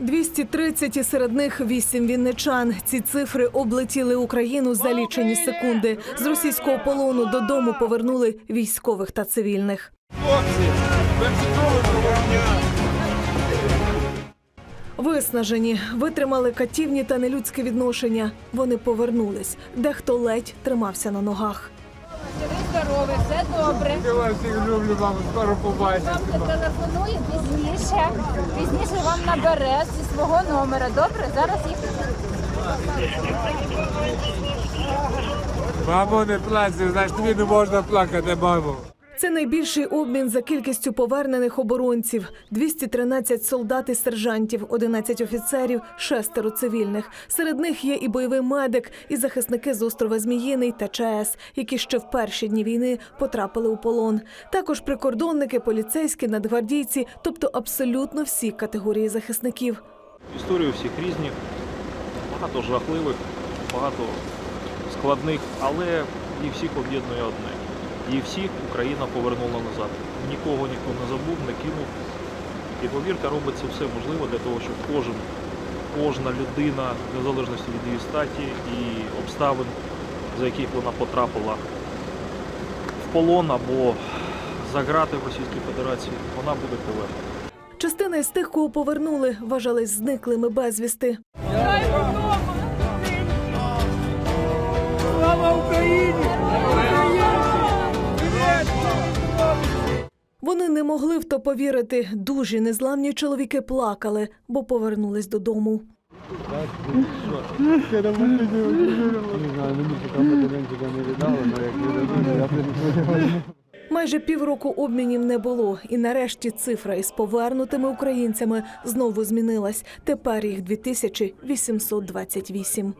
230 і серед них 8 вінничан. Ці цифри облетіли Україну за лічені секунди. З російського полону додому повернули військових та цивільних. Виснажені, витримали катівні та нелюдське відношення. Вони повернулись. Дехто ледь тримався на ногах. Все добре. Я вас всіх люблю, вам скоро побачимо. Вам зателефонує пізніше. Пізніше вам набере зі свого номера. Добре? Зараз їх Мамо, не плач, значить тобі не можна плакати, мамо. Це найбільший обмін за кількістю повернених оборонців: 213 солдат і сержантів, 11 офіцерів, шестеро цивільних. Серед них є і бойовий медик, і захисники з острова Зміїний та ЧАЕС, які ще в перші дні війни потрапили у полон. Також прикордонники, поліцейські, надгвардійці, тобто абсолютно всі категорії захисників. Історії всіх різні, багато жахливих, багато складних, але їх всіх об'єднує одне. Їх всіх Україна повернула назад. Нікого ніхто не забув, не кинув. І повірте, робиться все можливе для того, щоб кожен, кожна людина, в незалежності від її статі і обставин, за яких вона потрапила в полон або за грати в Російській Федерації, вона буде повернена. Частина із тих, кого повернули, вважались зниклими безвісти. Вони не могли в то повірити. Дужі незламні чоловіки плакали, бо повернулись додому. Майже півроку обмінів не було, і нарешті цифра із повернутими українцями знову змінилась. Тепер їх 2828.